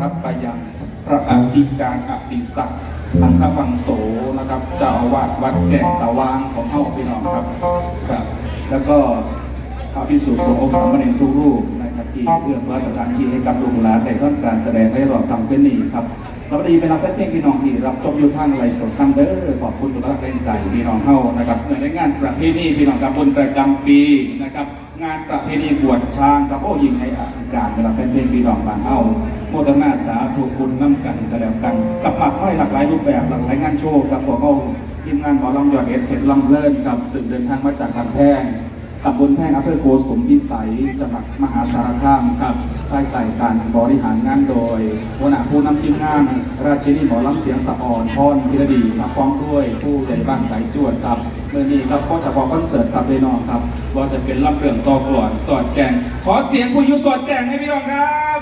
ครับไปยังพระอธิการอภิศักอังควังโสนะครับเจ้าอาวาสวัดแจ้งสว่างของเฮาพี่น้องครับครับ แล้วก็พระภิกษุสงฆ์องค์สามเณรทุกรูปนะครับที่เอื้อเฟื้อสถานที่ให้กับลูกหลานในท่อนการแสดงและรอบทำขึ้นนี้ครับสวัสดีเป็นรับแฟนเพลงพี่น้องที่รับชมอยู่ทางไลฟ์สดทางเด้อขอบคุณทุกท่านแรงใจพี่น้องเฮานะครับในงานประเพณีพี่น้องครับบนประจำปีนะครับ งานประเพณีบวชช้างครับโอ้ยิงให้อาการเวลาแฟนเพลงพี่น้องบานเฮาโมทนาสาธุคุณน้ำกันกระแล้วกันกับหลากไม้หลากหลายรูปแบบหลากหลายงานโชว์กับพวกเขาทีมงานหมอลำยอดเอ็ดเพ็ดลำเลิศกับสื่อเดินทางมาจากลำแพงตำบลแพงอำเภอโกสุมพิสัยจังหวัดมหาสารคามครับ ภายใต้การบริหารงานโดยหัวหน้าผู้นำทีมงาน ราชินีหมอลำเสียงสะอ่อนพรพิรดีครับพร้อมด้วยผู้ใหญ่บ้านสายจวดครับเมื่อนี้ครับก็จะบอกคอนเสิร์ตครับพี่น้องครับว่าจะเป็นลำเรื่องต่อกลอนสอดแกงขอเสียงผู้อยุสอดแกงให้พี่น้องครับ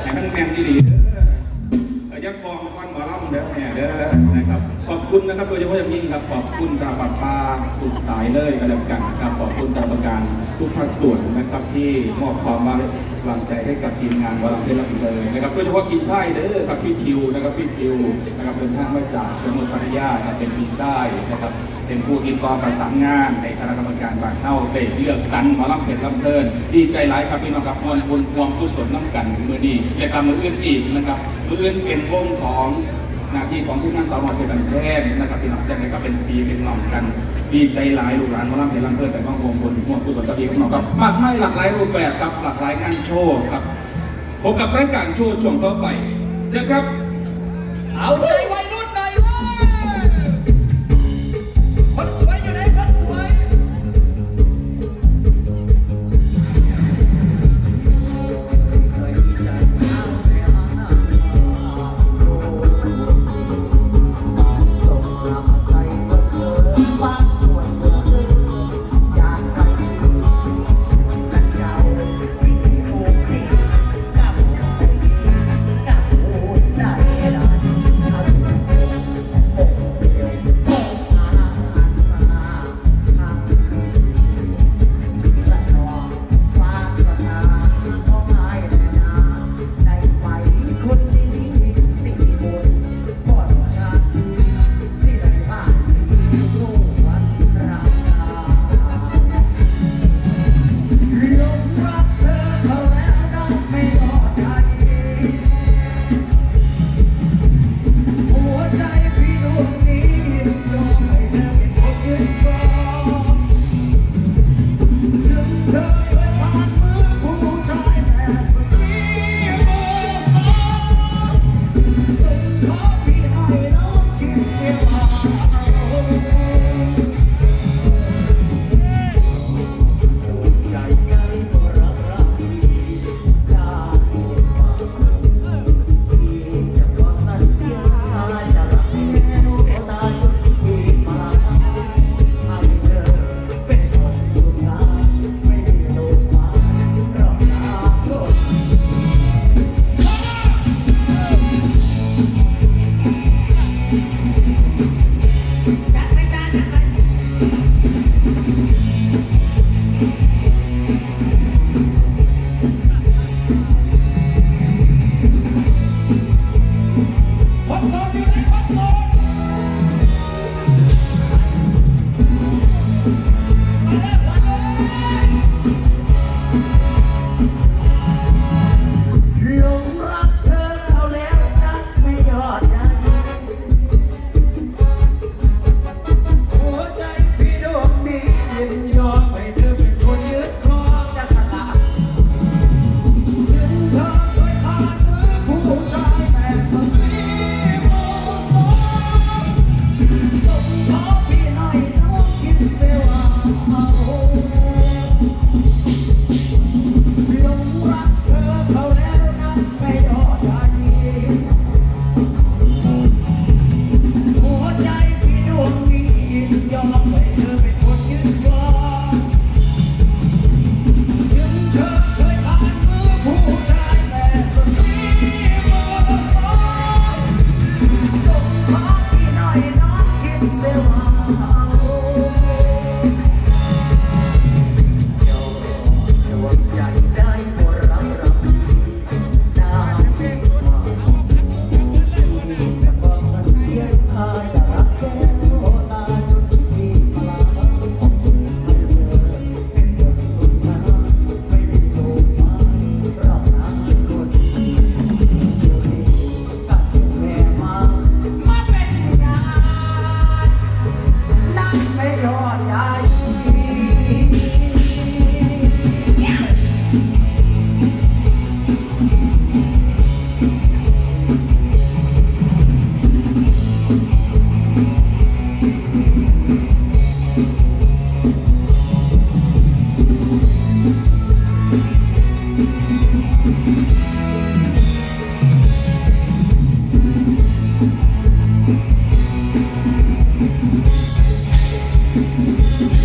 ให้มันแม่นดีๆเด้ออยักกองก้อนหมอลำเด้อแม่เด้อนะครับ อบคุณนะครับโดยเฉพาะอย่างยิ่งครับขอบคุณตาปัดปาทุกสายเลยกันแล้วกันครับขอบคุณตาประการทุกภาคส่วนนะครับที่มอบความไว้วางใจให้กับทีมงานวอลลัมเล่นลเลยนะครับโดยเฉพาะกีไส้เด้อครับพี่ทิวนะครับพี่ทิวนะครับเป็นท่านมาจากสมุทรปราการครับเป็นกีไส้นะครับเป็นผู้ติดต่อประสานงานในคณะกรรมการบานเท่าได้เลือกสรรหมาลำเพชรลำเพลินดีใจหลายครับพี่น้องครับมวลบุญความกุศลน้ำกันมือดีและกรรมมืออื่นอีกนะครับมืออื่นเป็นวงของ หน้าที่ของที่นั่งสาวน้อยเพชรบันแพงนะครับพี่น้องจะได้ก็เป็นปีเป็นหล่องกันดีใจหลายลูกหลานหมาลำเพชรลำเพื่อนแต่ว่าวงบุญควงกุศลกับพี่น้องครับมากมายหลากหลายรูปแบบครับหลากหลายงานโชว์ครับพบกับรายการโชว์ช่วงต่อไปเจอครับเอาใจวัย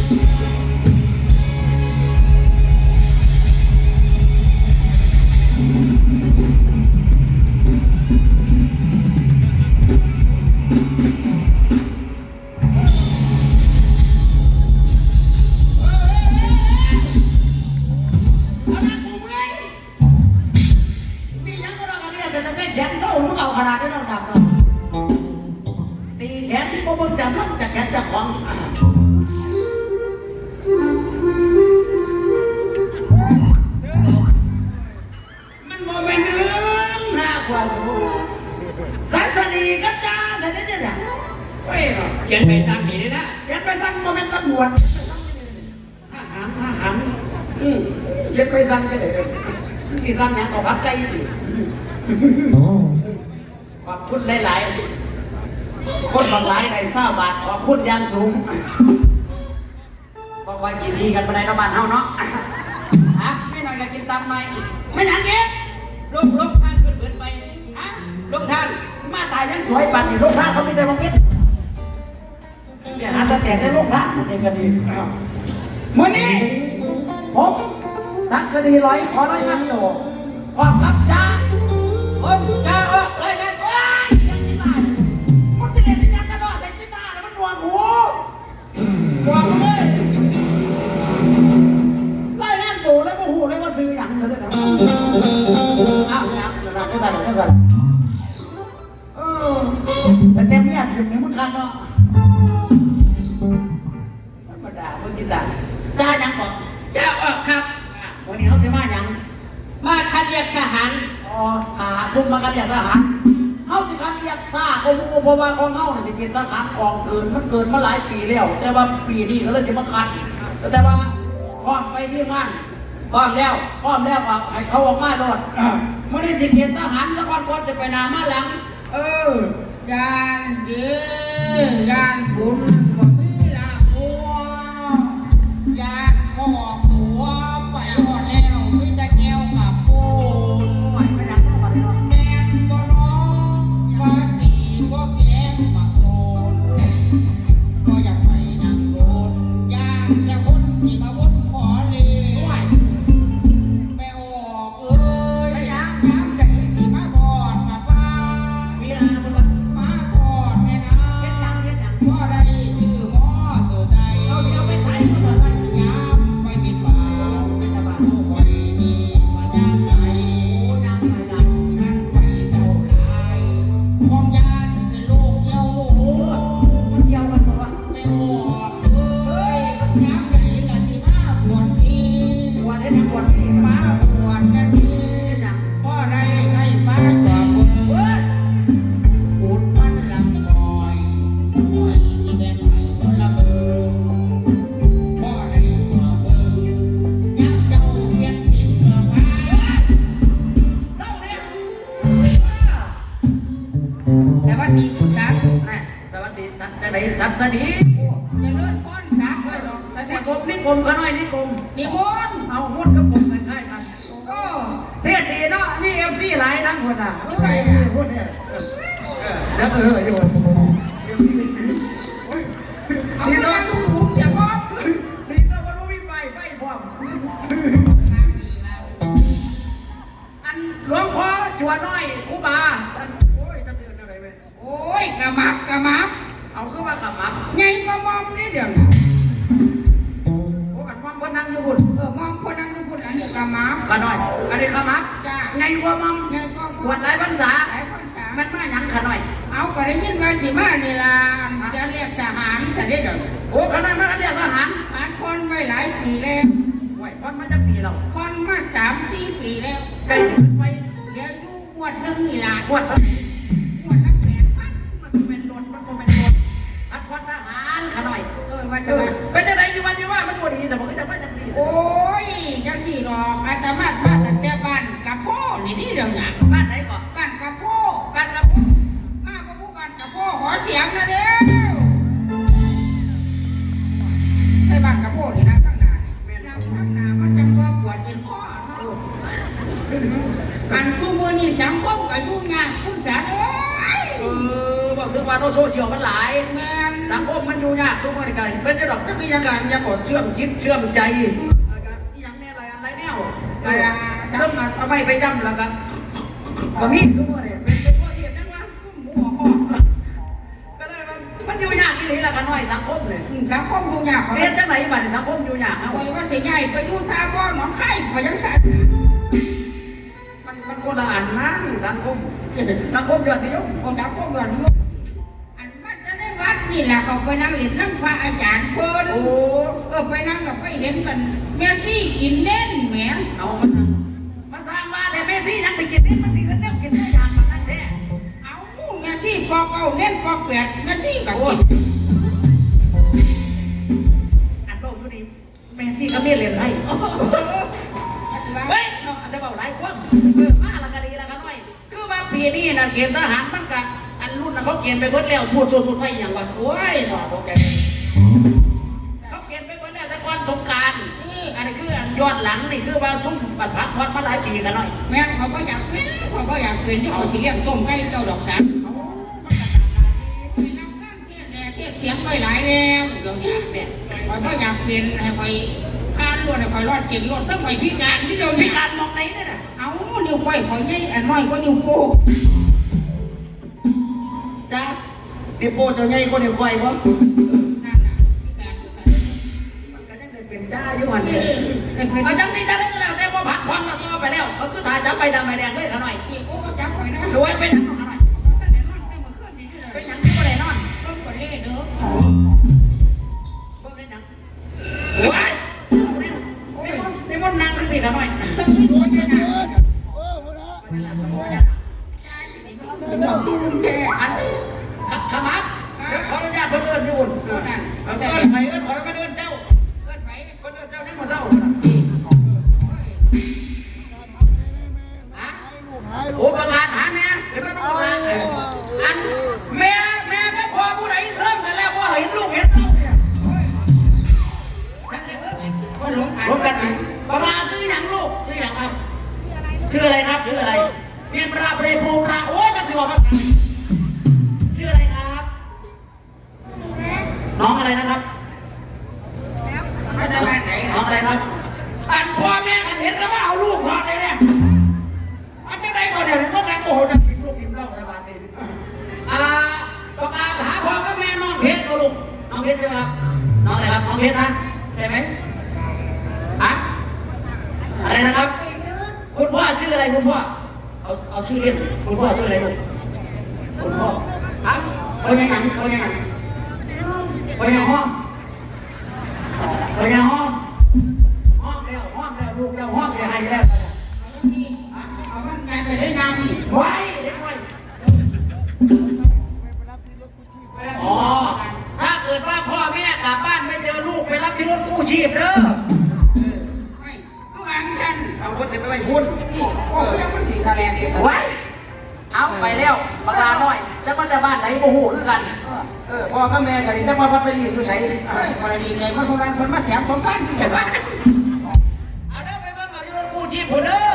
เอ เขียนไปสั่งไปเลยที่สั่งเนี่ยก็พักไกลอยู่ขอบคุณหลายๆ คนบางหลายในทราบบาทขอบคุณอยังสูงก็คอยกินทีกันไปในน้ำมันเฮาเนาะฮะไม่หน่อยอยากกินตำไหมไม่อยากกินลูกลูกท่านเปิดเปิดไปฮะลูกท่านมาตายยังสวยปันนี่ลูกค้าเขามีแต่บางมิตรอย่าหาสแตนได้ลูกค้าคนเองก็ดีอ้าวมื่อนี้ผม สักสดีร้อยขอร้อยพันโตพร้อมครับจ้าคนจ้าเออเลยกันโอ้ยยังกีตาร์มันสิเล่นยังกระโดดแต่กีตาแล้วมันหนวกหูหนวกเลยไล่แน่นตูแล้วก็หูเลยว่าซื้อหยังซะด้วยนะอ้าวนะเดี๋ยวนะไม่ใส่ไม่ใส่เออแต่เต็มเนี่ยถึงเนี่ยมันคันเนาะธรรมดาเมื่อกีตาร์จ้ายังก่อนจ้าออครับ วันนี้เขาสิมาหยังมาคัดเรียกทหารอ๋อทหารซุ่มมากันอย่างทหารเฮาสิคันเรียกซ่าของหมู่เพราะว่าของเฮาน่ะสิเป็นทหารกองเกินมันเกินมาหลายปีแล้ว แต่ว่าปีนี้ก็เลยสิมาคันแต่ว่าพร้อมไปที่งานพร้อมแล้วพร้อมแล้วว่าให้เขาออกมาโดดมื้อนี้สิเกณฑ์ทหารสักวันก่อนสิไปนามาหลัง เออยานเดือยานบุญ ว์จะได้สัตว์สดีจะเลื่อนป้อนจักเลยหรอกสักนิทีคมนิคมกันหน่อยนิคมนิมนต์เอามุดกับผมกันใช่กันโอ้เทศดีเนาะมีเอฟซีหลายทั้งคนอะใช่พูดเนี่ยเดี๋ยวเอออยู่เได้ยินว่าสิมานี่ล่ะจะเรียกทหารเสด็จเดี๋ยวนี้โอ้ขะหน่อยมันเรียกทหารผ่านคนไว้หลายปีแล้วไว้พอนมาจากปีเราคนมาสามสี่ปีแล้วใกล้สิขึ้นไปเดี๋ยวอยู่บวชหนึ่งนี่ล่ะบวชทบว ว่าโลกโซเชียลมันหลาย แมนสังคมมันอยู่ยากสู้มันกันเป็นได้ดอกจะมีอย่างการยังกดเชื่อมจิตเชื่อมใจอย่างแน่อะไรอะไรแนวจำมันเอาไปไปจำแล้วกันก็มีสู้มันเนี่ยเป็นเป็นข้อเทียบนั่นวะหมูหัวข้อก็เลยมันมันอยู่ยากที่นี่แหละกันหน่อยสังคมเนี่ยสังคมยุ่งยากเขาเสียจังไหนบ้านสังคมอยู่ยากครับปล่อยว่าเสียใหญ่ไปยุ่งท่าก้อนหนองไข่ไปยังสัตว์มันมันคนละอันนะสังคม สังคมยอดนิยม คนสังคมแบบนี้อั นี่แหละเขาไปนั่งเรียนนั่งพระอาจารย์เพิ่นโอ้เออไปนั่งกับไปเห็นมันเมสซี่กินเล่นแหมเอามามาสร้างมาแต่เมซี่นักสกินนี่มันสิกันแนวกินได้ยากมันนั่นแท้เอาเมสซี่ปอกเอาเล่นปอกแปดเมสซี่กับกินอันโลกอยู่นี่เมซี่ก็มีเรียนให้เฮ้ยน้องอาจจะเบาหลายคนเออมาละกันดีละกันหน่อยคือว่าปีนี้นั่นเกณฑ์ทหารมันกัน อันรุ่นน่ะเขาเกณฑ์ไปเบิดแล้วชวนชวนชวนไฟอย่างวะโอ้ยหน่อตัวแกเขาเกณฑ์ไปเบิดแล้วแต่ก่อนสงกรารอันนี้คืออันย้อนหลังนี่คือว่าซุ่มบัดพักพอดมาหลายปีกันหน่อยแม่เขาก็อยากเป็นเขาก็อยากเป็นที่เขาสิเลี้ยงต้มไก่เจ้าดอกสันไปนั่งข้างเทียนแดดเทียนเสียงไปหลายแล้วเดี๋ยวนี้เนี่ยคอยก็อยากเป็นให้คอยอ่านรวดให้คอยรอดเก่งรวดต้องคอยพิการที่เดียวมีนี้การมองไหนเนี่ยนะเอานิ้วก้อยคอยใหญ่อันน้อยก็นิ้วโป้ งจ้าเดี๋ยวโปเจ้าใหญ่คนเดียวคอยบ่นั่นน่ะพิการคือกันมันก็ยังได้เป็นจ้าอยู่หันเนี่ยแต่เป็นเอาจังนี้จะได้แล้วแต่ว่าพักผ่อนแล้วต่อไปแล้วเขาคือถ่ายจับไปดำไปแดงเลยขาหน่อยอีโอ้ก็จับคอยนะรวยไปหนัง ได้มาออะไรครับ อันพ่อแม่กันเห็นแล้วว่าเอาลูกถอดเลยเนี่ยอันจะได้ก่อนเดี๋ยวนี้ก็จะโอ้โหจะกินลูกกินเหล้าอะไรบ้างนี่อ่าประกาศหาพ่อกับแม่น้องเพชรเอาลูกน้องเพชรใช่ไหมครับน้องอะไรครับน้องเพชรนะใช่ไหมอะอะไรนะครับ คุณพ่อชื่ออะไรคุณพ่อเอาเอาชื่อเล่นคุณพ่อชื่ออะไรลูกคุณพ่ออะเขายังไงเขายังไงเขายังห้องเขายังห้องายแล้วเอามันงานไปได้ยังไว้เด็กไว้อ๋อ ถ้าเกิดว่าพ่อแม่กลับบ้านไม่เจอลูกไปรับที่รถกู้ชีพเด้อไม่เอาวางฉันเอาคนเสร็จไปไว้พุ่นนี่โอ้ก็ยังมันสีแสลงเลยไว้ เอาไปแล้วปากลาน้อยจะมาแต่บ้านไหนโมโหคือกันเออพ่อกับแม่กันนี่จะมาพัดไปรีอยู่ใส่เฮ้ยกรณีไงมันคนนั้นคนมาแถมสมพันธ์ใช่ไหม ที่รถกู้ชีพพุ่นเด้อ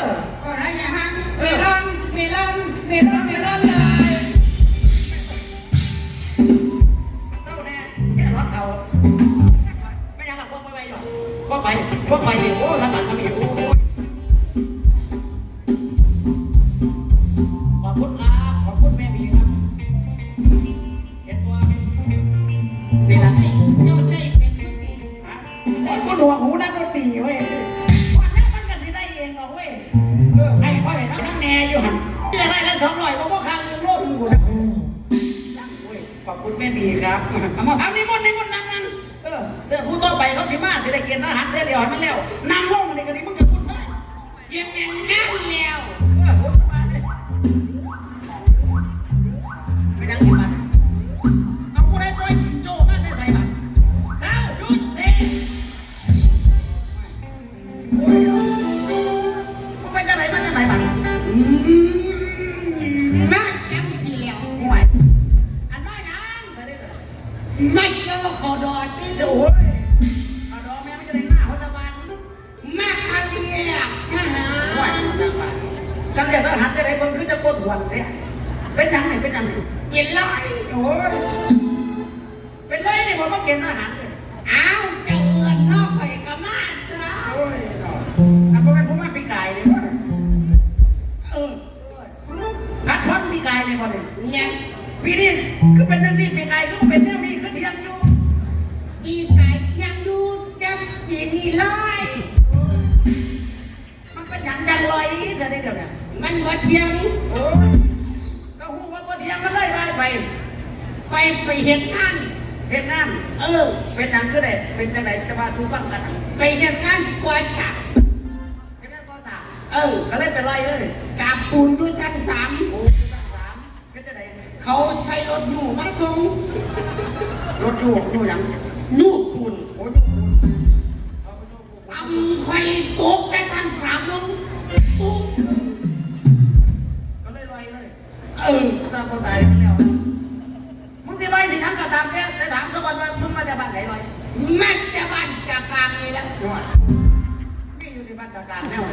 ก็ไรอย่าหังเมลอนเมลอนเมลอนเมลอนเลยเศร้าแน่แค่รถเขาไม่อยังหลับพวกไปไปหรอกพวกไปพวกไปเดี๋ยวโอ้ทางหลังเขามีโอ้โหขอบคุณครับขอบคุณแม่บีครับเห็นตัวเจ้าใส่เจ้าใส่เป็นคนดีไอ้คนหัวหูนักดนตรีเว้ ได้น้ำน้ำแน่อยู่หันที่อะไรละสองร้อยบอกว่าค้างเงินโลดมึงกูสักจังเว้ยขอบคุณแม่บีครับเอามาทำนิมนต์นิมนต์นั่งนั่งเออเจอผู้ต่อไปเขาสิมาสิได้เกียรติทหารเท่เดียวให้มันแล้วนำลงมาในกันนี้มึงจะพูดได้เยี่ยมแน่นแน่นแล้ว เออทราบคนตายไปแล้วมึงสิลอยสิทั้งกระตามแกแต่ถามสักวันว่ามึงมาจากบ้านไหนลอยแม่จะบ้านจะกลางนี่แหล้วมีอยู่ที่บ้านตะการแน่เล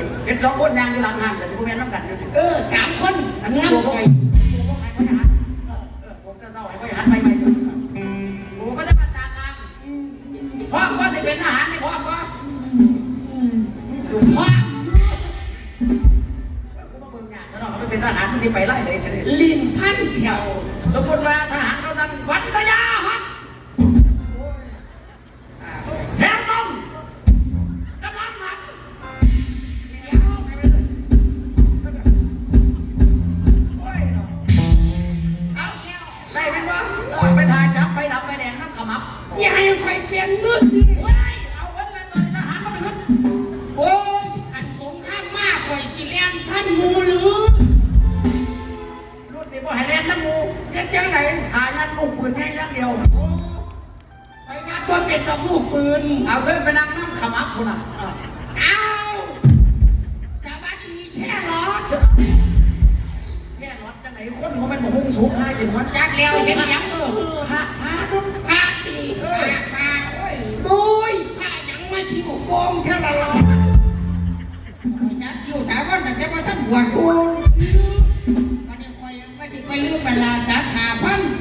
ยเห็นสองคนยางอยู่หลังห้างแต่สิพวกนี้น้ำกันอยู่เออสามคนอันนี้น้ำตัวพวก สิไปไล่เลยใช่ไหมลินท่านเที่ยวสมมติว่าทหารเขาสั่งวันทยาฮักแทงต้องกำลังหันเนาเอาแล้วได้เป็นว่าไปถ่ายจับไปดับไปแดงน้ำขมับที่ให้ไฟเปลี่ยนมืดดิเฮ้ยเอาวันเลยตอนทหารมาเป็นโอ้ยอันสงข้ามมากข่อยสิเลียนท่านมูหรือ จังไหนถ่ายงานลูกปืนแค่อย่างเดียวโอ้ไปงานตัวเป็นดอกลูกปืน เอาเส้นไปนั่งน้ำขมับคุณอะเอากะบัดดีแค่รอดแค่รถจังไหนคนเขาเป็นหมหุ้งสูงให้ถึงวันจากแล้วเห็นหยังเออพระพระพระตีพระพระโอ้ยบุยพระหยังมาชิวโกงเท่าละลอจักอยู่ถามว่าแต่จะมาท่านบวชกูวันนี้คอยว่าจะไปลืมเวลา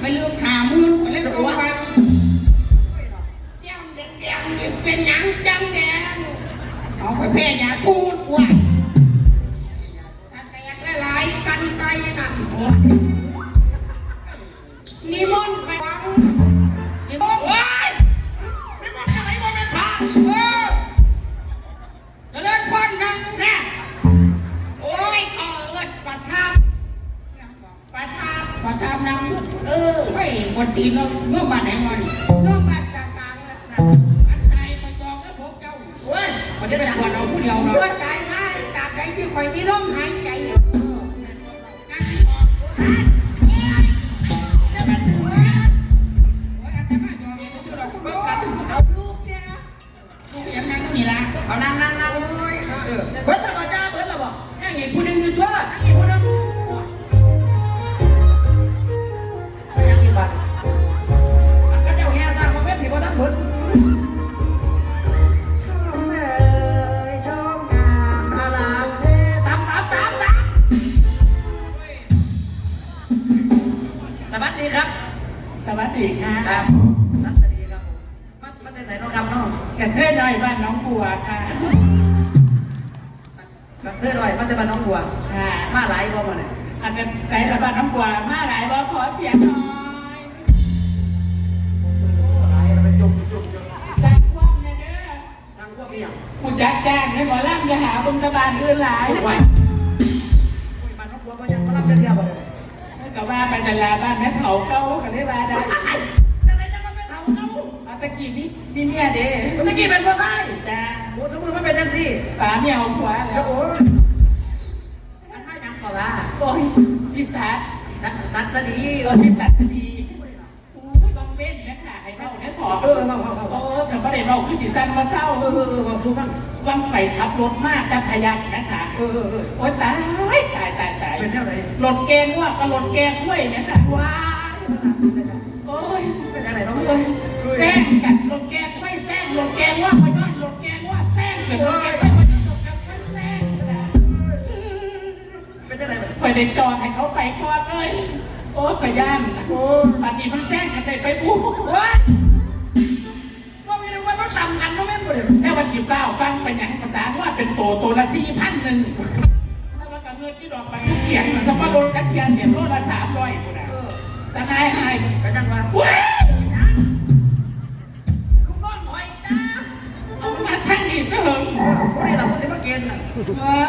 สาขาพันไปลืมหามื่นไปเล่นกองไฟแดงแดงแดงนี่เป็นหยังจังแดงเอาไปแพ่ยาสูดว่ะสัตว์แตกหลายๆกันไกลนั่นโอ้ เอาตะกี้นี่นี่เมียเด้เมื่อกี้เป็นพ่อไส้จ้าโอ้สมมติมันเป็นจังซี่ป๋าเมียของผัวจะแล้วโอ้ยอันนั้นยังก่อนละโอ้ยพิศาจสันสันสดีเอเอออพิศาจดีโอ้ยบังเว้นนะคะให้เบาเนี่ยขอเออมามามาโอ้แต่ประเดี๋ยวเราคือจิตสั้นมาเศร้าเออเออเออมาสู้ฟังวังไผ่ขับรถมากแต่พยักนะคะเออเออเออโอ้ยตายตายตายตายเป็นเท่าไหร่รถแกงว่ากับรถแกงกล้วยนะคะว้ายโอ้ยเป็นอะไรน้องโอ้ย แซงกัดรถแกงกล้วยแซงรถแกงว่าพยอดรถแกงว่าแซงเกิดรถแกงกล้วยพยอดรถแกงกล้วยแซงนะเป็นอะไรแบบไปได้จอดให้เขาไปก่อนเลยโอ้ขย่านโอ้ปัดนี้มันแซงกันได้ไปบูเฮ้ยว่ามีแต่ว่ามันต่ำกันตรงนั้นหมดเลยแต่วันที่เก้าฟังไปอย่างภาษาว่าเป็นโตโตละสี่พันหนึ่งแล้วมันเงินที่ดอกไปเขียนสมมติโดนกัดเชียนเสียโลละสามร้อยกูนะแต่นายหายไปจังหวะ หงคนนี้เราผู้สิมาเกณฑ์น่ะเออ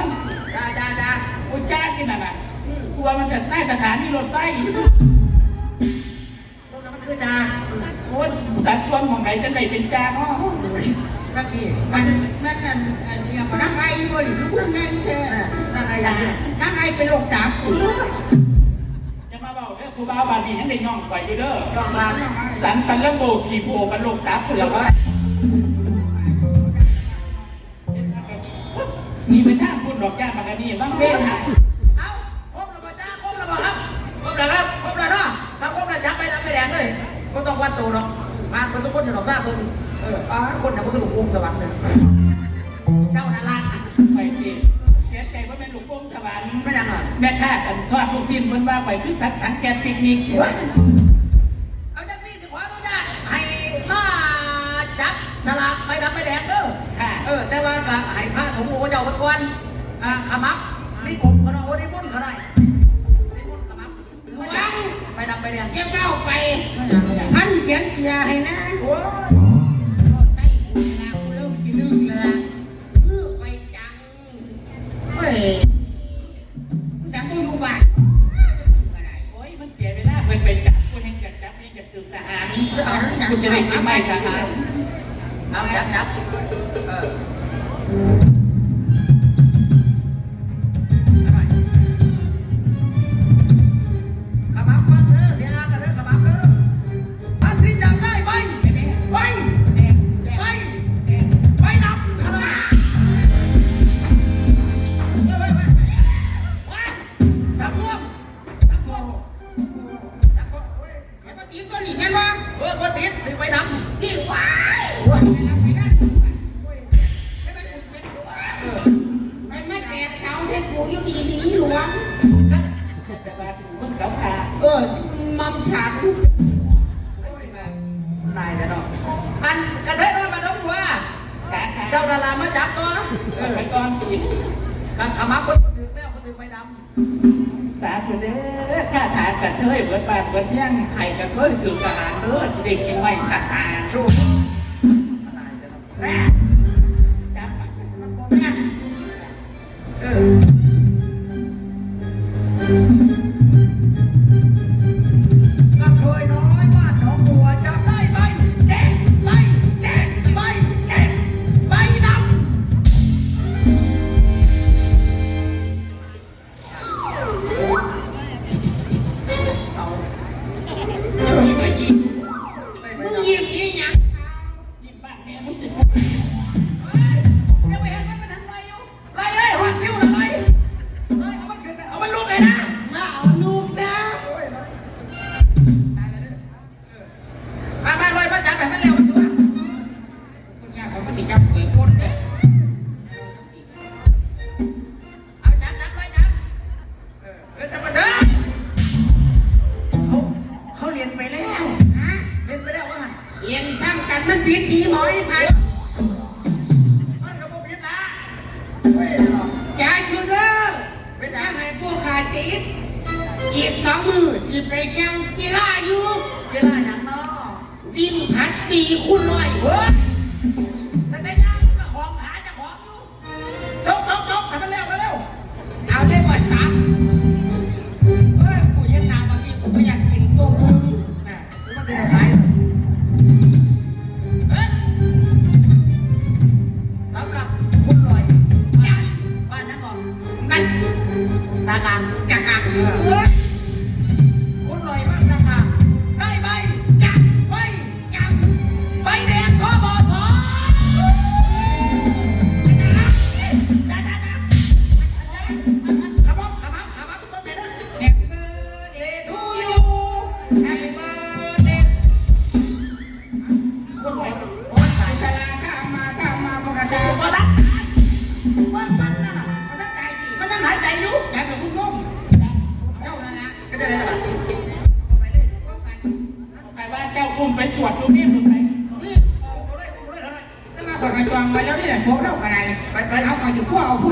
จ้าจ้าจ้ากูจ้างกินอะไรกลัวมันจะได้สถานีรถไฟลูกนั้นมันคือจ้าโอ้ยแต่ชวนของไหนจะได้เป็นจ้าเนาะนักพี่มันมันอันอันนี้ก็นั่งไอ้บ่ดิทุกคนนั่งแค่นั่นอะไรอย่างนี้นั่งไอ้เป็นโรคจับจะมาบอกเด้อครูบาบาดีให้ได้ย่องไปอยู่เด้อลองมาสันปันละโบขี่โบกันลงตับคุณละว่า นี่เป็นท่าคุณดอกย่าปากกานีบ้างเว้นนะเอ้าครบแล้วป่จ้าครบแล้วป่ครับครบแล้วครับครบแล้วเนาะถ้าครบแล้วจับไปดำไปแดงเลยก็ต้องวัดตัวหรอกมาคนทุกคนอยู่หรอกซ่าตัวเออป้าคนเนี่ยมันคือหลวงองค์สวรรค์เลยเจ้านาราไปสิเสียใจว่าเป็นหลวงพ่อสวรรค์ไม่ยังอะแม่ข้ากันทอดลูกชิ้นเหมือนว่าไปคือทักถังแกปิกนิกเอา คุณจะได้กินไม่ทหารเอาจับจับเออ ดารามาจับตัวเออไปก่อนปีขันขมับคนถึงแล้วคนถึงไปดสาธุเด้อข้าถามกันเทยเบิดบาทเบิดย่างไข่กันเทยถือทหารเด้อจะได้กินไม่ทหารำสู้นายเลยเนาะแน่จับ ไปเอาข